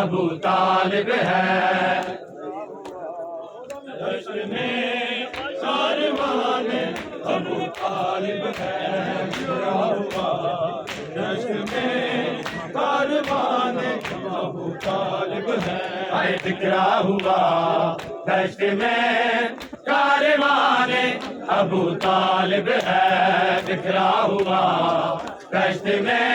ابو طالب ہے۔ دشت میں کاروان ابو طالب ہے۔ بکھرا ہوا دشت میں کاروان ابو طالب ہے۔ اے بکھرا ہوا۔ دشت میں کاروان ابو طالب ہے۔ بکھرا ہوا۔ دشت میں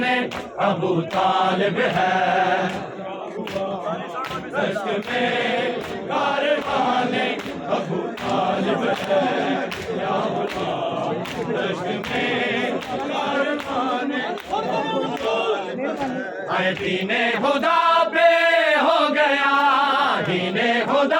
میں ابو طالب ہے۔ دشت میں کاروان ابو طالب ہے۔ بکھرا ہوا دشت میں کاروان ابو طالب ہے۔ اے دین خدا پہ ہو گیا، دین خدا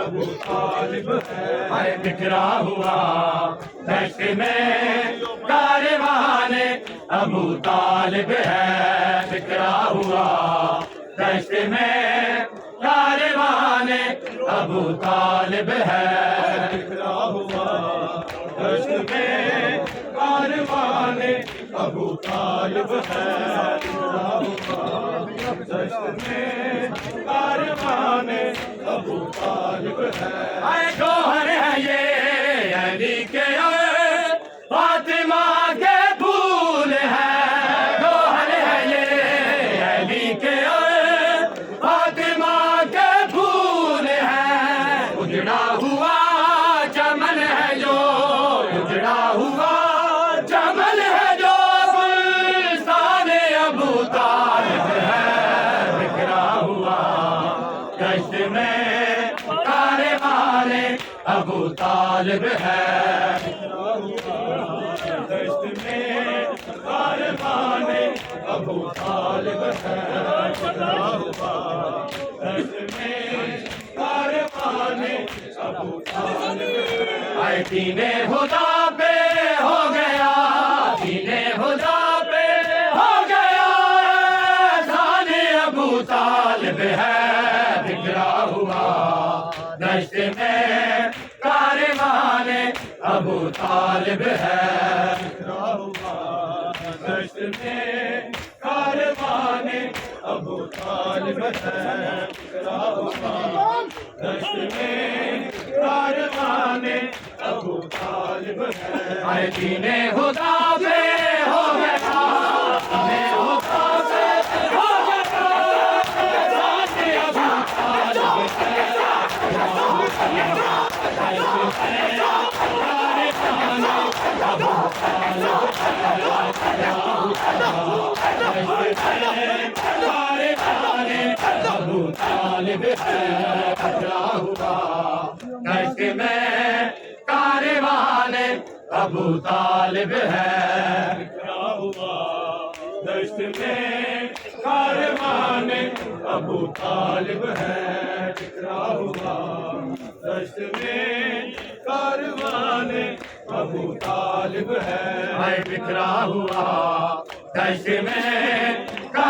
ابو طالب ہے بکھرا ہوا دشت میں کاروان ابو طالب ہے بکھرا ہوا دشت میں کاروان ابو طالب ہے بکھرا ہوا دشت میں کاروان Abu Talib hai Abu Talib hai Abu Talib hai Ay Gohar ye Ali ke ابو طالب ہے۔ دشت میں کاروان ابو طالب ہے۔ دشت میں کاروان ابو طالب ہے۔ اے دین خدا پہ ہو گیا۔ دین خدا پہ ہو گیا۔ سان ابو طالب ہے، بکھرا ہوا۔ دشت میں ابو طالب ہے۔ بکھرا میں کاروان ابو طالب ہے۔ بکھرا میں کاروان ابو طالب ہے۔ دین خدا پہ ہو گیا دین خدا پہ ہو گیا ذات ابو ابو طالب ہے بکھرا ہوا۔ دشت میں کاروان ابو طالب ہے بکھرا ہوا۔ دشت میں کاروان ابو طالب ہے بکھرا ہوا۔ دشت میں کاروان ابو طالب ہے اے بکھرا ہوا۔ دشت میں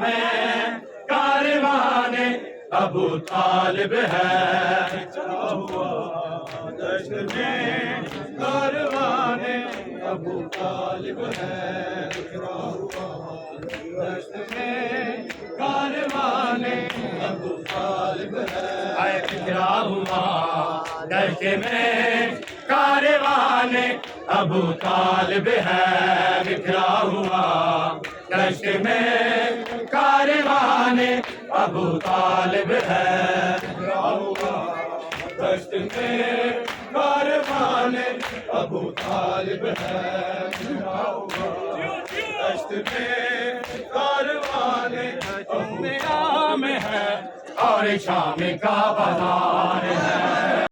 میں کاروان ابو طالب ہے۔ میں کاروان ابو طالب ہے۔ میں کاروان ابو طالب ہے۔ اے ہوا دشت میں کاروان ابو طالب ہے۔ بکھرا ہوا دشت میں کاروان ابو طالب ہے۔ دشت میں کاروان ابو طالب ہے۔ دشت میں کاروان ابو میں ہے۔ اور شام کا بازار ہے۔